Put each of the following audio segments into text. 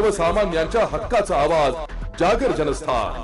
सर्वसामान्यांच्या हक्काचा आवाज जागर जनस्थान.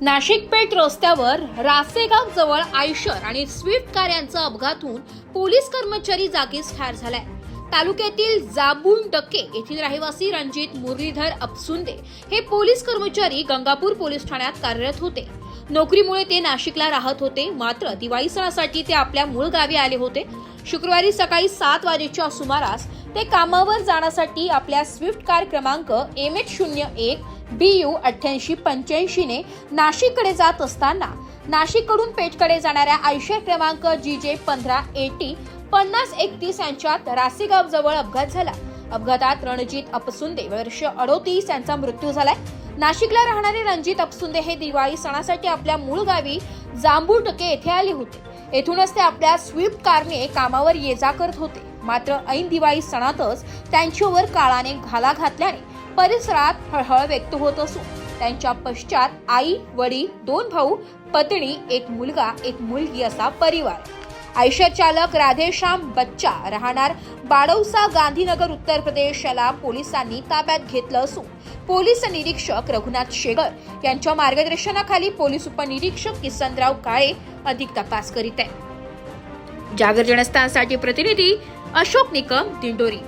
नाशिक पेठ रस्त्यावर रासेगाव जवळ आयशर आणि स्विफ्ट कार्यांचा अपघात होऊन पोलीस कर्मचारी जागीच ठार झालाय. तालुक्यातील जाबुन डके येथील रहिवासी रणजित मुरलीधर अपसुंदे हे पोलीस कर्मचारी गंगापूर पोलीस ठाण्यात कार्यरत होते. नोकरीमुळे ते नाशिकला राहत होते मात्र दिवाळी सणासाठी ते आपल्या मूळ गावी आले होते. शुक्रवारी सकाळी सात वाजेच्या सुमारास ते कामावर जाण्यासाठी आपल्या स्विफ्ट कार क्रमांक एम एच शून्य एक बी यू अठ्ठ्याऐंशी पंच्याऐंशीने नाशिककडे जात असताना नाशिककडून पेठकडे जाणाऱ्या आयशर क्रमांक जी जे पंधरा एटी पन्नास एकतीस यांच्यात रासेगावजवळ अपघात झाला. अपघातात रणजित अपसुंदे वर्ष अडोतीस यांचा मृत्यू झालाय. नाशिकला राहणारे रणजित अपसुंदे हे दिवाळी सणासाठी आपल्या मूळ गावी जांबूटके येथे आले होते. येथूनच ते आपल्या स्विफ्ट कारने कामावर ये जा करत होते. मात्र ऐन दिवाळी सणातच त्यांच्यावर काळाने घाला घातल्याने परिसरात हळहळ व्यक्त होत असून त्यांच्या पश्चात आई वडील दोन भाऊ पत्नी एक मुलगा एक मुलगी असा परिवार. आयुष्य चालक राधेश्याम बच्चा राहणार बाडौसा गांधीनगर उत्तर प्रदेश याला पोलिसांनी ताब्यात घेतलं असून पोलीस निरीक्षक रघुनाथ शेगर यांच्या मार्गदर्शनाखाली पोलीस उपनिरीक्षक किसनराव काळे अधिक तपास करीत आहे. जागर जनस्थानसाठी प्रतिनिधी अशोक निकम दिंडोरी.